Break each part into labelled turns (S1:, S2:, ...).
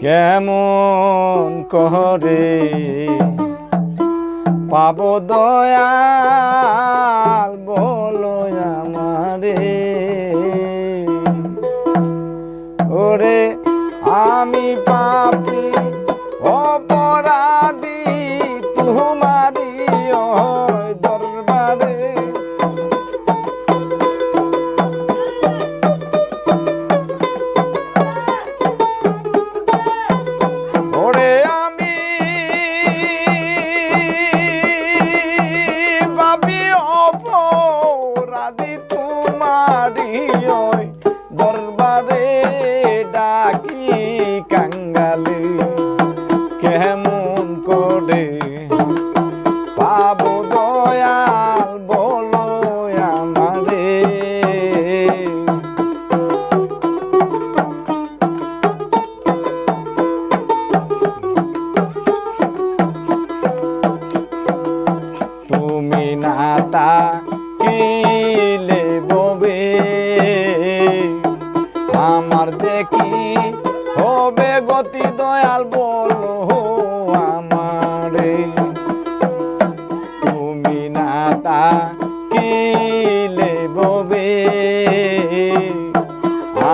S1: কেমন করে পাব দয়াল বলো আমারে। ওরে আমি পাপি দেখি হবে গতি দয়াল বল আমারে। তুমি না তা কিলে ববে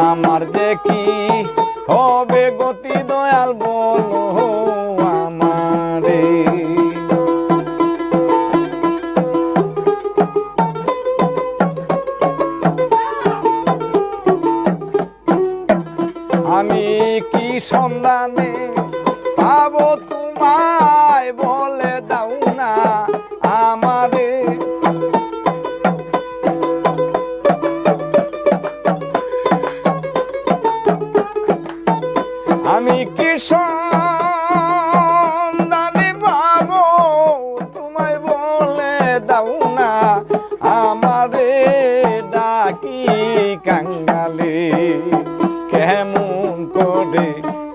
S1: আমার যে কি হবে গতি দয়াল বলো কি সন্ধানে পাবো তোমায় বলে দাও না আমারে? আমি কি সন্ধানে পাবো তোমায় বলে দাও না আমারে? ডাকি কাঙ্গালে, কেমন করে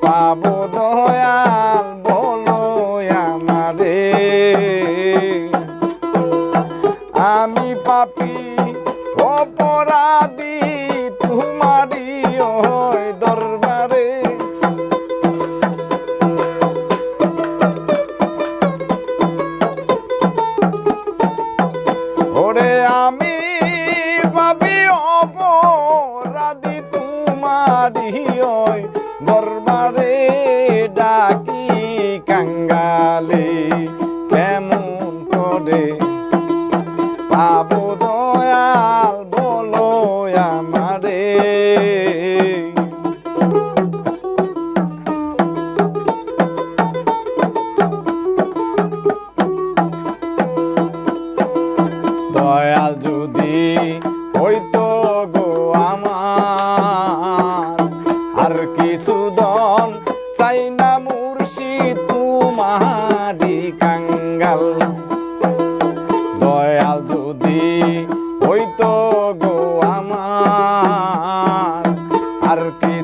S1: পাবো দয়াল। পাবো দয়াল, বলো আমারে। দয়াল যদি হইতো গো আমার, আর কিছু দন চাই না মুর্শি তোমারি কাঙ্গাল। আর কিছু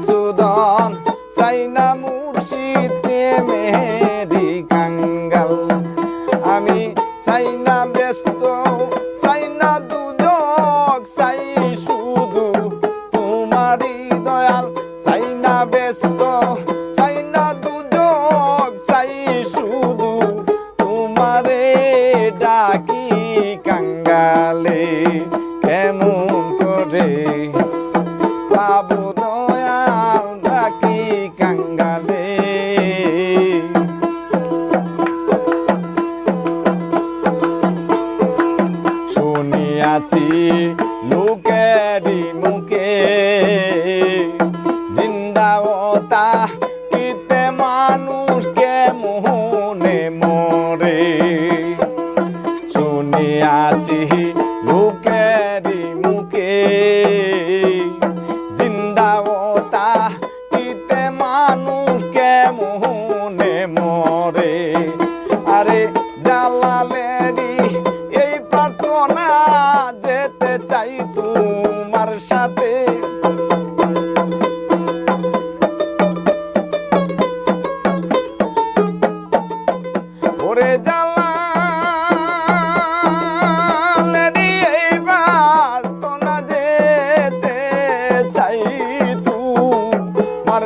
S1: মুখে জিন্দাওতা কিতে মানুষকে মোহনে মরে। শুনিয়াছি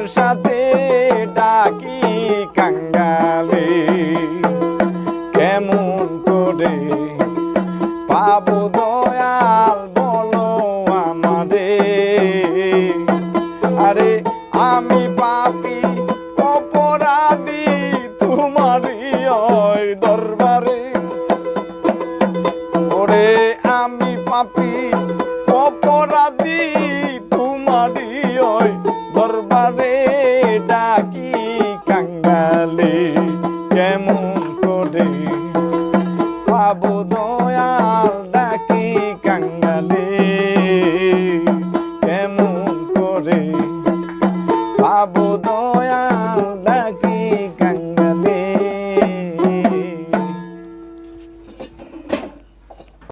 S1: সাথে ডাকি কাঙ্গালে। কেমন করে পাবো দয়াল, বলো আমারে আরে আমি পাপি, অপরাধী, তোমারই দরবারে। ওরে আমি পাপি